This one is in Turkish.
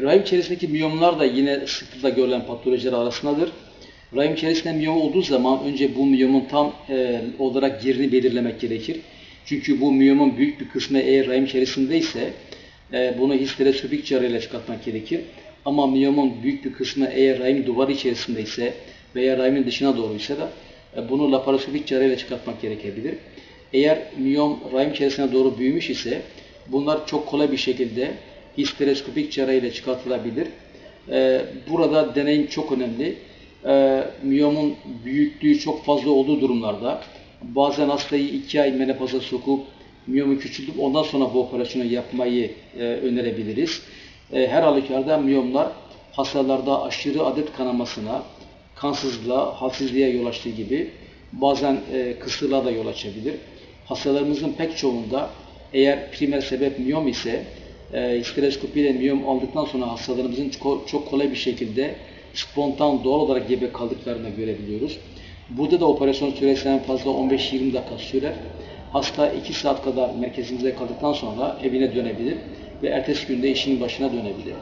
Rahim içerisindeki miyomlar da yine sıklıkla görülen patolojiler arasındadır. Rahim içerisinde miyom olduğu zaman önce bu miyomun tam e, olarak yerini belirlemek gerekir. Çünkü bu miyomun büyük bir kısmı eğer rahim içerisindeyse e, bunu histeroskopik cerrahiyle çıkartmak gerekir. Ama miyomun büyük bir kısmı eğer rahim duvarı içerisindeyse veya rahimin dışına doğruysa da e, bunu laparoskopik cerrahiyle çıkartmak gerekebilir. Eğer miyom rahim içerisine doğru büyümüş ise bunlar çok kolay bir şekilde histeroskopik cerrahiyle çıkartılabilir. E, burada deneyim çok önemli. E, miyomun büyüklüğü çok fazla olduğu durumlarda bazen hastayı iki ay menopoza sokup miyomu küçültüp ondan sonra bu operasyonu yapmayı e, önerebiliriz. E, her halükarda miyomlar hastalarda aşırı adet kanamasına, kansızlığa, halsizliğe yol açtığı gibi bazen e, kısırlığa da yol açabilir. Hastalarımızın pek çoğunda eğer primer sebep miyom ise e, histeroskopiyle miyom aldıktan sonra hastalarımızın çok, kolay bir şekilde spontan doğal olarak gebe kaldıklarını görebiliyoruz. Burada da operasyon süresi en fazla 15-20 dakika sürer. Hasta 2 saat kadar merkezimizde kaldıktan sonra evine dönebilir ve ertesi günde işinin başına dönebilir.